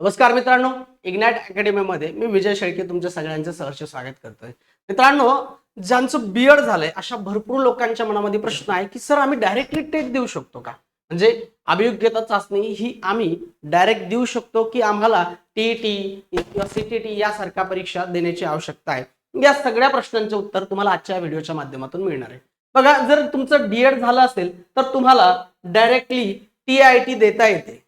नमस्कार मित्रांनो इग्नॅट अकॅडमीमध्ये मी विजय शेळके तुमच्या सगळ्यांचं सहर्ष स्वागत करतोय. मित्रांनो ज्यांचं बीएड झालंय अशा भरपूर लोकांच्या मनामध्ये प्रश्न आहे की सर आम्ही डायरेक्टली टेट देऊ शकतो का? म्हणजे अभियोग्यता चाचणी ही आम्ही डायरेक्ट देऊ शकतो की आम्हाला टीईटी किंवा सीटीटी यासारख्या परीक्षा देण्याची आवश्यकता आहे? या सगळ्या प्रश्नांचे उत्तर तुम्हाला आजच्या व्हिडिओच्या माध्यमातून मिळणार आहे. बघा जर तुमचं डीएड झालं असेल तर तुम्हाला डायरेक्टली टी आय टी देता येते.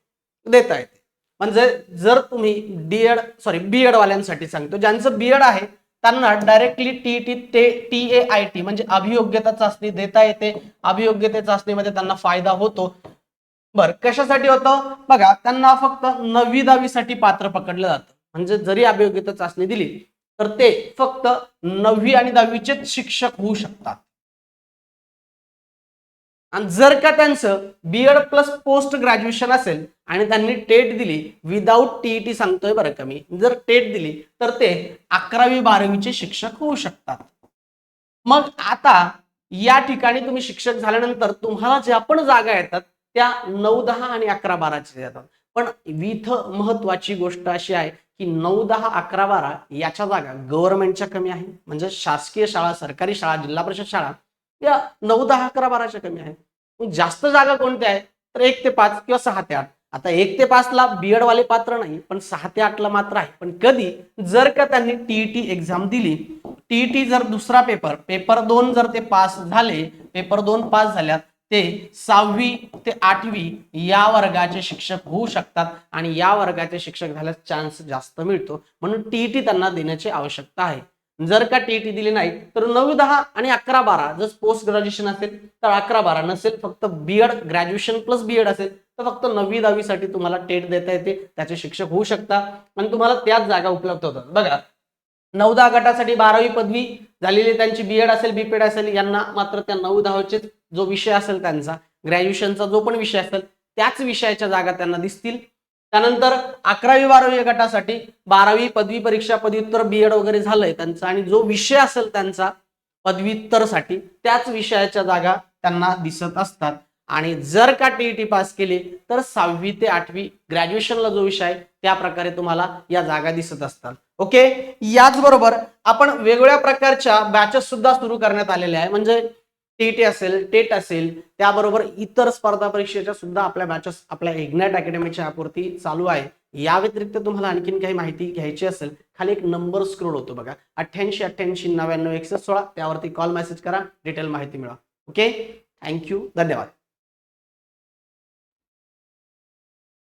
देता येते. म्हणजे जर तुम्ही डीएड सॉरी बीएड वाल्यांसाठी सांगतो ज्यांचं बीएड आहे त्यांना डायरेक्टली टी टी ते टी ए आय टी म्हणजे अभियोग्यता चाचणी देता येते. अभियोग्यते चाचणीमध्ये त्यांना फायदा होतो. बर कशासाठी होतं? बघा त्यांना फक्त नववी दहावीसाठी पात्र पकडलं जातं. म्हणजे जरी अभियोग्यता चाचणी दिली तर ते फक्त नववी आणि दहावीचेच शिक्षक होऊ शकतात. आणि जर का त्यांचं बीएड प्लस पोस्ट ग्रॅज्युएशन असेल आणि त्यांनी टेट दिली विदाऊट टीईटी सांगतोय बरं का मी जर टेट दिली तर ते अकरावी बारावीचे शिक्षक होऊ शकतात. मग आता या ठिकाणी तुम्ही शिक्षक झाल्यानंतर तुम्हाला ज्या पण जागा येतात त्या नऊ दहा आणि अकरा बाराच्या येतात. पण इथं महत्वाची गोष्ट अशी आहे की नऊ दहा अकरा बारा याच्या जागा गव्हर्नमेंटच्या कमी आहे. म्हणजे शासकीय शाळा सरकारी शाळा जिल्हा परिषद शाळा या नऊ दहा अकरा बाराच्या कमी आहेत. मग जास्त जागा कोणत्या आहेत? तर एक ते पाच किंवा सहा ते आठ. आता एक ते पाचला बीएड वाले पात्र नाही पण सहा ते आठला मात्र आहे. पण कधी जर का त्यांनी टीईटी एक्झाम दिली टीईटी जर दुसरा पेपर पेपर दोन जर ते पास झाले पेपर दोन पास झाल्यात ते सहावी ते आठवी या वर्गाचे शिक्षक होऊ शकतात आणि या वर्गाचे शिक्षक झाल्यास चान्स जास्त मिळतो. म्हणून टीईटी त्यांना देण्याची आवश्यकता आहे. जर का टीईटी दिली नाही तर नऊ दहा आणि अकरा बारा जर पोस्ट ग्रॅज्युएशन असेल तर अकरा बारा नसेल फक्त बीएड ग्रॅज्युएशन प्लस बीएड असेल तर फक्त नववी दहावीसाठी तुम्हाला टेट देता येते. त्याचे शिक्षक होऊ शकता आणि तुम्हाला त्याच जागा उपलब्ध होतात. बघा नऊ दहा गटासाठी बारावी पदवी झालेली त्यांची बीएड असेल बीपेड असेल यांना मात्र त्या नऊ दहाचे जो विषय असेल त्यांचा ग्रॅज्युएशनचा जो पण विषय असेल त्याच विषयाच्या जागा त्यांना दिसतील. त्यानंतर अकरावी बारावी गटासाठी बारावी पदवी परीक्षा पदव्युत्तर बीएड वगैरे झालंय त्यांचा. आणि जो विषय असेल त्यांचा पदव्युत्तरसाठी त्याच विषयाच्या जागा त्यांना दिसत असतात. आणि जर का टीईटी पास केली तर सहावी ते आठवी ग्रॅज्युएशनला जो विषय आहे त्या प्रकारे तुम्हाला या जागा दिसत असतात. ओके? याचबरोबर आपण वेगवेगळ्या प्रकारच्या बॅचेस सुद्धा सुरू करण्यात आलेल्या आहे. म्हणजे टेट असेल टेट असेल त्याबरोबर इतर स्पर्धा परीक्षेच्या सुद्धा आपल्या बॅचेस आपल्या इग्नॅट अकॅडमीच्या ॲपवरती चालू आहे. या व्यतिरिक्त तुम्हाला आणखीन काही माहिती घ्यायची असेल खाली एक नंबर स्क्रोल होतो बघा. अठ्ठ्याऐंशी अठ्ठ्याऐंशी नव्याण्णव एकसष्ट सोळा त्यावरती कॉल मेसेज करा डिटेल माहिती मिळवा. ओके थँक्यू धन्यवाद.